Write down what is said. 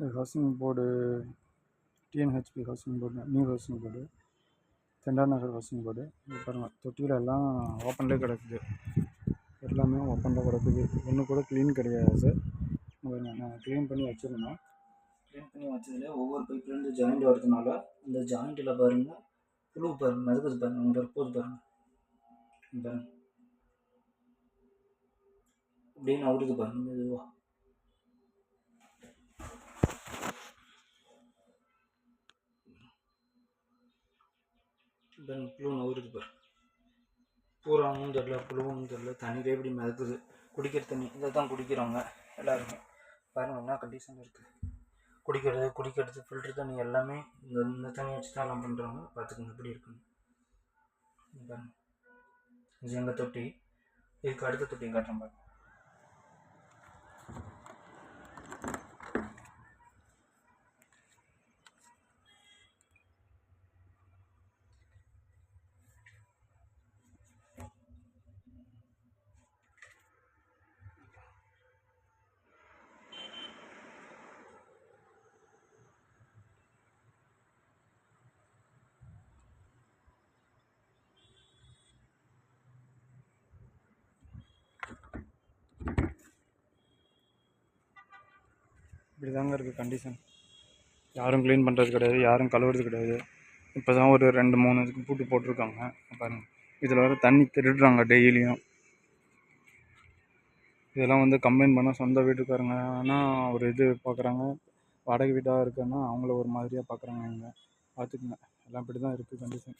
Housing board TNHB housing board new housing board Thendar Nagar housing board. இது பாருங்கள் தொட்டியில் எல்லாம் ஓப்பன்லேயே கிடக்குது. எல்லாமே ஓப்பனில் கிடக்குது. ஒன்று கூட க்ளீன் கிடையாது சார் நான் க்ளீன் பண்ணி வச்சுருந்தோம் க்ளீன் பண்ணி வச்சதுலேயே ஒவ்வொரு பைப்லேருந்து ஜாயிண்ட் வரதுனால அந்த ஜாயிண்ட்டில் பாருங்க புழு பாருங்கள் மிதக்குது பாருங்கள் அங்கே போது பாருங்கள் பாருங்கள் அப்படின்னு நவுறுது பாருங்கள் மெதுவாக பாருங்க புழு நவுறுது பார். பூராவும் தெரில புழுவும் தெரில தண்ணியிலே எப்படி மிதக்குது. குடிக்கிற தண்ணி இதை தான் குடிக்கிறவங்க எல்லாருமே பாருங்க என்ன கண்டிஷன் இருக்குது குடிக்கிறது குடிக்கிறது ஃபில்ட்ரு தண்ணி எல்லாமே இந்த இந்த தண்ணி வச்சு தான் எல்லாம் பண்ணுறாங்க பார்த்துக்கோங்க எப்படி இருக்குன்னு. பாருங்கள் பாருங்க. இது எங்கள் தொட்டி? இதுக்கு அடுத்த தொட்டியும் காட்டுறேன் பாருங்க. இப்படி தாங்க இருக்குது கண்டிஷன் யாரும் க்ளீன் பண்ணுறது கிடையாது யாரும் கழுவுறது கிடையாது. இப்போ தான் ஒரு ரெண்டு மூணு இதுக்கு பூட்டு போட்டிருக்காங்க. பாருங்கள் இதில் வர தண்ணி திருடுறாங்க டெய்லியும். இதெல்லாம் வந்து கம்ப்ளைண்ட் பண்ணால் சொந்த வீட்டுக்காரங்க. ஆனால் ஒரு இது பார்க்குறாங்க வாடகை வீட்டாக இருக்குன்னா அவங்கள ஒரு மாதிரியாக பார்க்குறாங்க இங்கே. பார்த்துக்குங்க எல்லாம் இப்படி தான் இருக்குது கண்டிஷன்